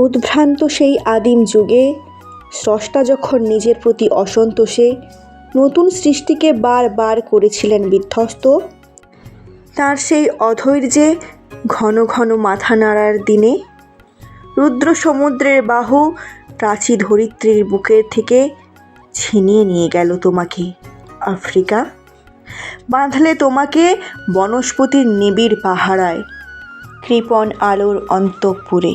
উদ্ভ্রান্ত সেই আদিম যুগে, স্রষ্টা যখন নিজের প্রতি অসন্তোষে নতুন সৃষ্টিকে বারবার করেছিলেন বিধ্বস্ত, তার সেই অধৈর্যে ঘন ঘন মাথা নাড়ার দিনে রুদ্র সমুদ্রের বাহু প্রাচী ধরিত্রীর বুকের থেকে ছিনিয়ে নিয়ে গেল তোমাকে, আফ্রিকা। বাঁধলে তোমাকে বনস্পতির নিবিড় পাহারায়, কৃপণ আলোর অন্তঃপুরে।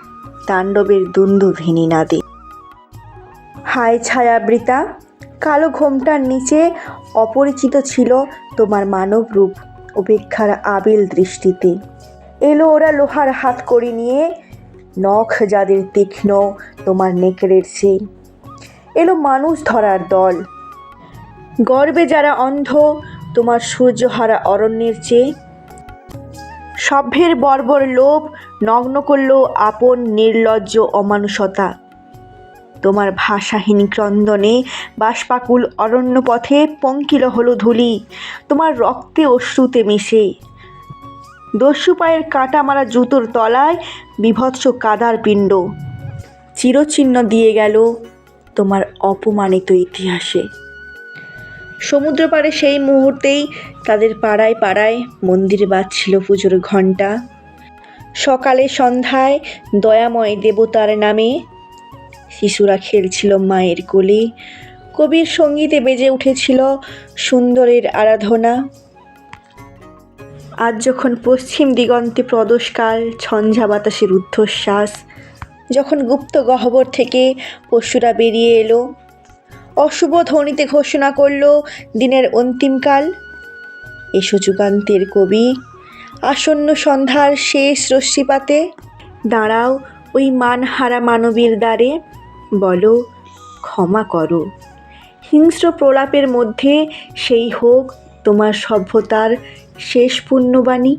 তাণ্ডবের দুন্দুভিনী নাদে হায় ছায়াবৃতা কালো ঘোমটার নিচে অপরিচিত ছিল তোমার মানব রূপ উপেক্ষার আবিল দৃষ্টিতে। এলো ওরা লোহার হাত করি নিয়ে, নখ যাদের তীক্ষ্ণ তোমার নেকড়ের চেয়ে। এলো মানুষ ধরার দল। গর্বে যারা অন্ধ, তোমার সূর্যহারা অরণ্যের চেয়ে। সভ্যের বর্বর লোভ নগ্ন করল আপন নির্লজ্জ অমানুষতা। তোমার ভাষাহীন ক্রন্দনে বাষ্পাকুল অরণ্য পথে পঙ্কিল হলো ধুলি, তোমার রক্তে অশ্রুতে মিশে। দস্যু পায়ের কাটা মারা জুতোর তলায় বিভৎস কাদার পিণ্ড, চিরচিহ্ন দিয়ে গেল তোমার অপমানিত ইতিহাসে। সমুদ্র পাড়ে সেই মুহূর্তেই তাদের পাড়ায় পাড়ায় মন্দিরে বাজছিল পুজোর ঘণ্টা। সকালে সন্ধ্যায় দয়াময় দেবতার নামে শিশুরা খেলছিল মায়ের কোলে। কবির সঙ্গীতে বেজে উঠেছিল সুন্দরের আরাধনা। আজ যখন পশ্চিম দিগন্তে প্রদোষকাল ঝঞ্ঝা বাতাসের ঊর্ধ্বশ্বাস যখন গুপ্ত গহ্বর থেকে পশুরা বেরিয়ে এলো অশুভ ধ্বনিতে ঘোষণা করল, দিনের অন্তিমকাল। এসো যুগান্তের কবি, আসন্ন সন্ধ্যার শেষ রশ্মিপাতে দাঁড়াও ওই মানহারা মানবীর দ্বারে, বলো, ক্ষমা করো। হিংস্র প্রলাপের মধ্যে সেই হোক তোমার সভ্যতার শেষ পুণ্যবাণী।